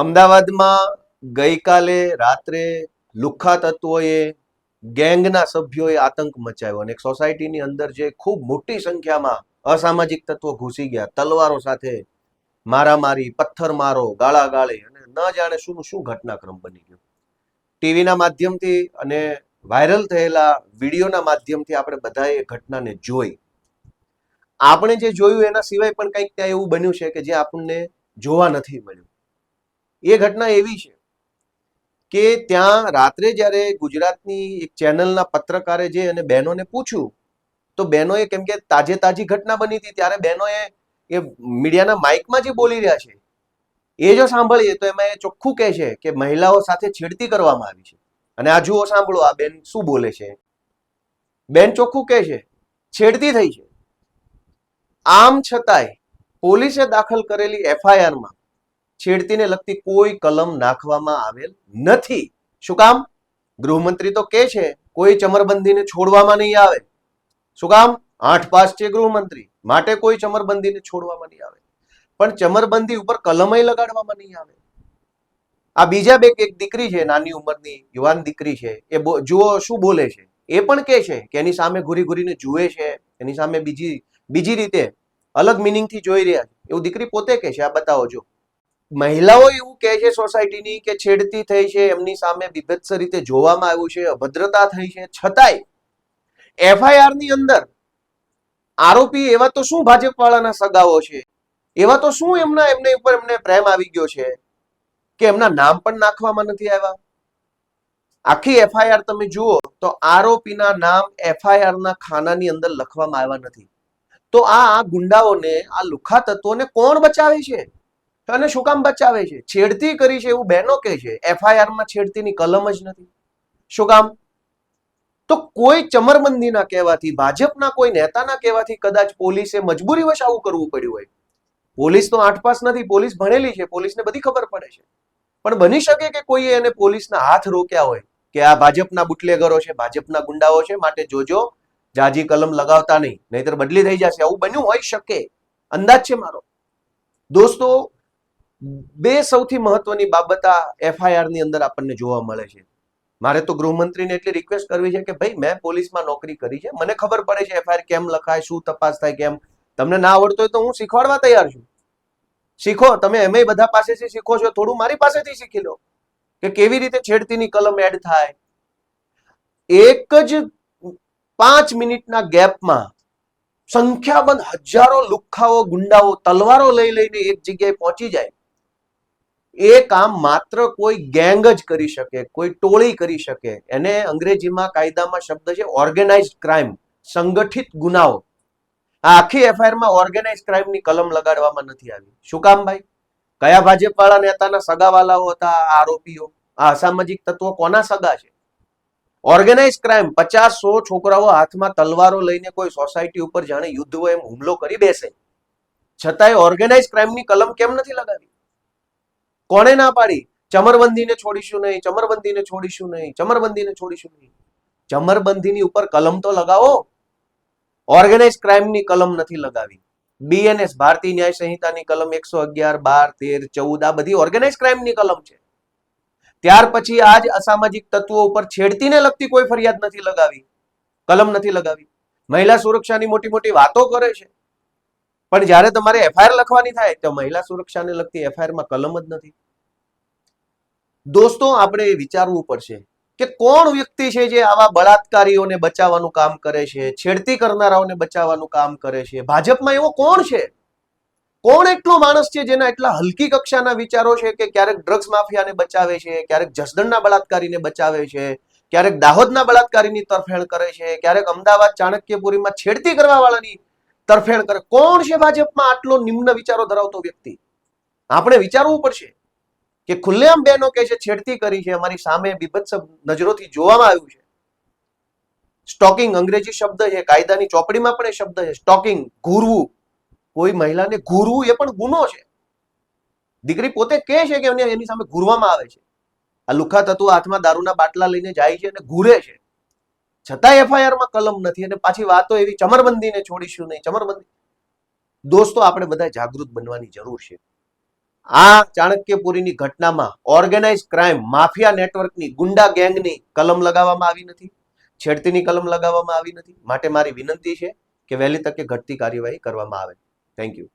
અમદાવાદમાં ગઈકાલે રાત્રે લુખ્ખા તત્વોએ ગેંગના સભ્યોએ આતંક મચાવ્યો અને એક સોસાયટીની અંદર જે ખૂબ મોટી સંખ્યામાં અસામાજિક તત્વો ઘૂસી ગયા, તલવારો સાથે મારામારી પથ્થર મારો ગાળાગાળી અને ન જાણે શું શું ઘટનાક્રમ બની ગયો. ટીવીના માધ્યમથી અને વાયરલ થયેલા વિડીયોના માધ્યમથી આપણે બધાએ ઘટનાને જોઈ. આપણે જે જોયું એના સિવાય પણ કંઈક ત્યાં એવું બન્યું છે કે જે આપણને જોવા નથી મળ્યું. એ ઘટના એવી છે કે ત્યાં રાત્રે જ્યારે ગુજરાતની એક ચેનલના પત્રકારે જે અને બહેનોને પૂછ્યું, તો બહેનોએ કેમ કે તાજે તાજી ઘટના બની હતી, ત્યારે બહેનોએ એ મીડિયાના માઇકમાં જે બોલી રહ્યા છે, એ જો સાંભળીએ તો એમાં એ ચોખ્ખું કહે છે કે મહિલાઓ સાથે છેડતી કરવામાં આવી છે. અને આ જુઓ, સાંભળો, આ બેન શું બોલે છે? બેન ચોખ્ખું કહે છે, છેડતી થઈ છે. આમ છતાંય પોલીસે દાખલ કરેલી એફઆઈઆરમાં છેડતીને લગતી કોઈ કલમ નાખવામાં આવેલ નથી. શું કામ? ગૃહમંત્રી તો કે છે, કોઈ ચમરબંધીને છોડવામાં નહીં આવે. શું કામ? આઠ પાસ છે ગૃહમંત્રી, માટે કોઈ ચમરબંધીને છોડવામાં નહીં આવે. પણ ચમરબંધી ઉપર કલમય લગાડવામાં નહીં આવે. આ બીજા બે એક દીકરી છે, નાની ઉંમરની યુવાન દીકરી છે, એ જુઓ શું બોલે છે. એ પણ કે છે કે એની સામે ઘૂરી ઘૂરીને જુએ છે, એની સામે બીજી બીજી રીતે અલગ મિનિંગથી જોઈ રહ્યા છે. એવું દીકરી પોતે કે છે, આ બતાવો જો. મહિલાઓ એવું કહે છે સોસાયટીની કે છેડતી થઈ છે, એમની સામે બીભત્સ રીતે જોવામાં આવ્યું છે, અભદ્રતા થઈ છે. છતાંય એફઆઈઆરની અંદર આરોપી એવા તો શું ભાજપ વાળાના સગાઓ છે? એવા તો શું એમના, એમને ઉપર એમને પ્રેમ આવી ગયો છે કે એમના નામ પણ નાખવામાં નથી આવ્યા? આખી એફઆઈઆર તમે જુઓ તો આરોપીના નામ એફઆઈઆર ના ખાનાની અંદર લખવામાં આવ્યા નથી. તો આ આ ગુંડાઓને, આ લુખા તત્વોને કોણ બચાવે છે? અને શું કામ બચાવે છે? છેડતી કરી છે એવું બહેનો કહે છે. એફઆઈઆરમાં છેડતીની કલમ જ નથી. શું કામ? તો કોઈ ચમરબંધીના કહેવાથી, ભાજપના કોઈ નેતાના કહેવાથી કદાચ પોલીસે મજબૂરીવશ આવું કરવું પડ્યું હોય. પોલીસ તો આઠ નથી, પોલીસ ભણેલી છે. પોલીસને બધી ખબર પડે છે. પણ બની શકે કે કોઈએ એને પોલીસના હાથ રોક્યા હોય કે આ ભાજપના બુટલેગરો છે, ભાજપના ગુંડાઓ છે, માટે જોજો, જાજી કલમ લગાવતા નહીં. નહીતર બદલી થઈ જશે. આવું બન્યું હોઈ શકે. અંદાજ છે મારો. દોસ્તો બે સૌથી મહત્વની બાબત આ એફઆઈઆરની અંદર આપણને જોવા મળે છે. મારે તો ગૃહમંત્રીને એટલી રિક્વેસ્ટ કરવી છે કે ભાઈ, મેં પોલીસમાં નોકરી કરી છે, મને ખબર પડે છે એફઆઈઆર કેમ લખાય, શું તપાસ થાય, કેમ? તમને ના આવડતો હોય તો હું શીખવાડવા તૈયાર છું. શીખો, તમે એમ બધા પાસેથી શીખો છો, થોડું મારી પાસેથી શીખી લો કે કેવી રીતે છેડતીની કલમ એડ થાય. એક જ પાંચ મિનિટના ગેપમાં સંખ્યાબંધ હજારો લુખ્ખાઓ ગુંડાઓ, તલવારો લઈ લઈને એક જગ્યાએ પહોંચી જાય. એ કામ માત્ર કોઈ ગેંગ જ કરી શકે, કોઈ ટોળી કરી શકે. એને અંગ્રેજીમાં કાયદામાં શબ્દ છે ઓર્ગેનાઇઝ ક્રાઇમ, સંગઠિત ગુનાઓ. આ આખી એફઆઈઆરમાં ઓર્ગેનાઇઝ ક્રાઇમની કલમ લગાડવામાં નથી આવી. શું કામ ભાઈ? કયા ભાજપવાળા નેતાના સગાવાલાઓ હતા, આ આરોપીઓ? આ અસામાજિક તત્વો કોના સગા છે? ઓર્ગેનાઇઝ ક્રાઇમ, પચાસ સો છોકરાઓ હાથમાં તલવારો લઈને કોઈ સોસાયટી ઉપર જાણે યુદ્ધ હોય એમ હુમલો કરી બેસે. છતાંય ઓર્ગેનાઇઝ ક્રાઇમની કલમ કેમ નથી લગાવી? કોણે ના પાડી? ચમરબંધીને છોડીશું નહીં, ચમરબંધીને છોડીશું નહીં, ચમરબંધીને છોડીશું નહીં. ચમરબંધીની ઉપર કલમ તો લગાવો. ઓર્ગેનાઇઝ ક્રાઇમની કલમ નથી લગાવી. બીએનએસ ભારતીય ન્યાય સંહિતાની કલમ એકસો અગિયાર, બાર, તેર, ચૌદ, આ બધી ઓર્ગેનાઇઝ ક્રાઇમની કલમ છે. ત્યાર પછી આજ અસામાજિક તત્વો ઉપર છેડતીને લગતી કોઈ ફરિયાદ નથી લગાવી. કલમ નથી લગાવી. મહિલા સુરક્ષાની મોટી મોટી વાતો કરે છે. પણ જ્યારે તમારે એફઆઈઆર લખવાની થાય, તો મહિલા સુરક્ષાને લગતી એફઆઈઆરમાં કલમ જ નથી. દોસ્તો, આપણે વિચારવું પડશે કે કોણ વ્યક્તિ છે જે આવા બળાત્કારીઓને બચાવવાનું કામ કરે છે, છેડતી કરનારાઓને બચાવવાનું કામ કરે છે? ભાજપમાં એવો કોણ છે? કોણ એટલો માણસ છે જેના એટલા હલકી કક્ષાના વિચારો છે કે ક્યારેક ડ્રગ્સ માફિયાને બચાવે છે, ક્યારેક જસદણના બળાત્કારીને બચાવે છે, ક્યારેક દાહોદના બળાત્કારીની તરફેણ કરે છે, ક્યારેક અમદાવાદ ચાણક્યપુરીમાં છેડતી કરવા વાળાની તરફેણ કરે. કોણ છે ભાજપમાં આટલો નિમ્ન વિચારો ધરાવતો વ્યક્તિ? આપણે વિચારવું પડશે. કે ખુલ્લેઆમ બહેનો કે છે, છેડતી કરી છે, અમારી સામે બીભત્સ નજરોથી જોવામાં આવ્યું છે. સ્ટોકિંગ અંગ્રેજી શબ્દ છે, કાયદાની ચોપડીમાં પણ એ શબ્દ છે, સ્ટોકિંગ ઘૂરવું કોઈ મહિલાને ઘૂરવું એ પણ ગુનો છે. દીકરી પોતે કહે છે કે એની સામે ઘૂરવામાં આવે છે. આ લુખા તત્વ હાથમાં દારૂના બાટલા લઈને જાય છે અને ઘૂરે છે. છતાં એફઆઈઆરમાં કલમ નથી અને પાછી વાતો એવી ચમરબંધીને છોડીશું નહીં. ચમરબંધી. દોસ્તો, આપણે બધા જાગૃત બનવાની જરૂર છે. આ ચાણક્યપુરીની ઘટનામાં ઓર્ગેનાઇઝ ક્રાઇમ માફિયા નેટવર્કની ગુંડા ગેંગની કલમ લગાવવામાં આવી નથી, છેડતીની કલમ લગાવવામાં આવી નથી. માટે મારી વિનંતી છે કે વહેલી તકે ઘટતી કાર્યવાહી કરવામાં આવે. Thank you